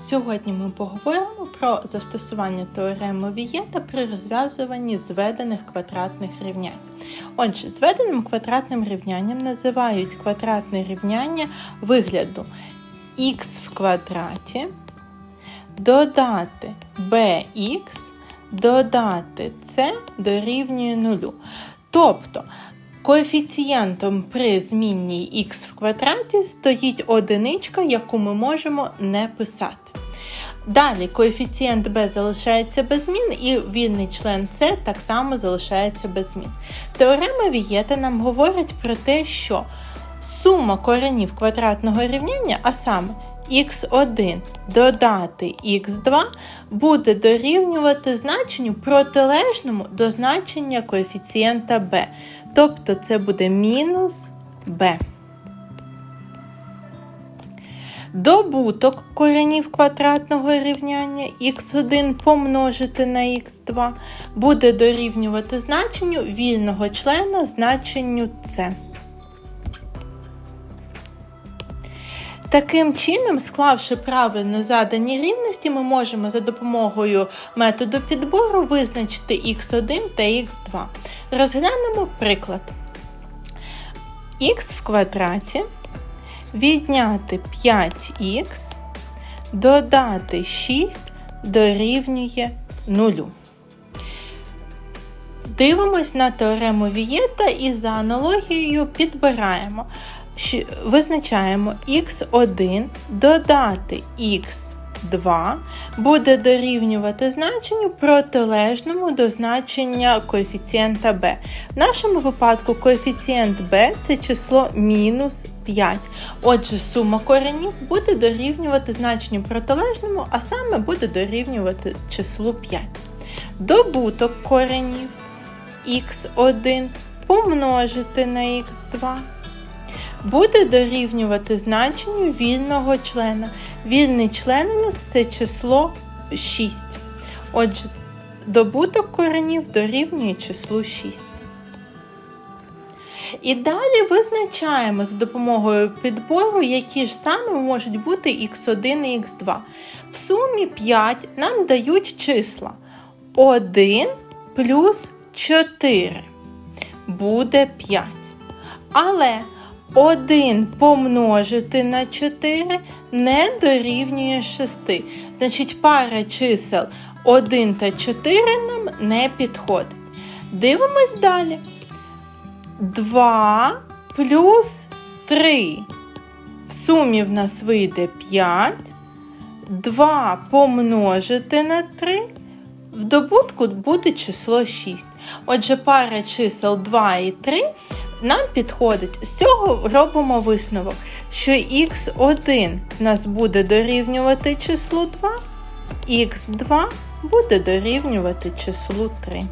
Сьогодні ми поговоримо про застосування теореми Вієта при розв'язуванні зведених квадратних рівнянь. Отже, зведеним квадратним рівнянням називають квадратне рівняння вигляду х в квадраті, додати bx, додати c дорівнює нулю. Тобто Коефіцієнтом при змінній х в квадраті стоїть одиничка, яку ми можемо не писати. Далі коефіцієнт b залишається без змін, і вільний член c так само залишається без змін. Теорема Вієта нам говорить про те, що сума коренів квадратного рівняння, а саме х1 додати х2 буде дорівнювати значенню протилежному до значення коефіцієнта b. Тобто це буде мінус b. Добуток коренів квадратного рівняння х1 помножити на х2 буде дорівнювати значенню вільного члена значенню c. Таким чином, склавши правильно задані рівності, ми можемо за допомогою методу підбору визначити х1 та х2. Розглянемо приклад. х в квадраті відняти 5х, додати 6 дорівнює 0. Дивимось на теорему Вієта і за аналогією підбираємо визначаємо х1 додати х2 буде дорівнювати значенню протилежному до значення коефіцієнта b. В нашому випадку коефіцієнт b це число мінус 5. Отже, сума коренів буде дорівнювати значенню протилежному, а саме буде дорівнювати числу 5. Добуток коренів х1 помножити на х2 буде дорівнювати значенню вільного члена. Вільний член у нас це число 6. Отже, добуток коренів дорівнює числу 6. І далі визначаємо за допомогою підбору, які ж саме можуть бути х1 і х2. В сумі 5 нам дають числа 1 плюс 4 буде 5. Але 1 помножити на 4 не дорівнює 6. Значить, пара чисел 1 та 4 нам не підходить. Дивимось далі. 2 плюс 3. В сумі в нас вийде 5. 2 помножити на 3. В добутку буде число 6. Отже, пара чисел 2 і 3 нам підходить. З цього робимо висновок, що х1 нас буде дорівнювати числу 2, х2 буде дорівнювати числу 3.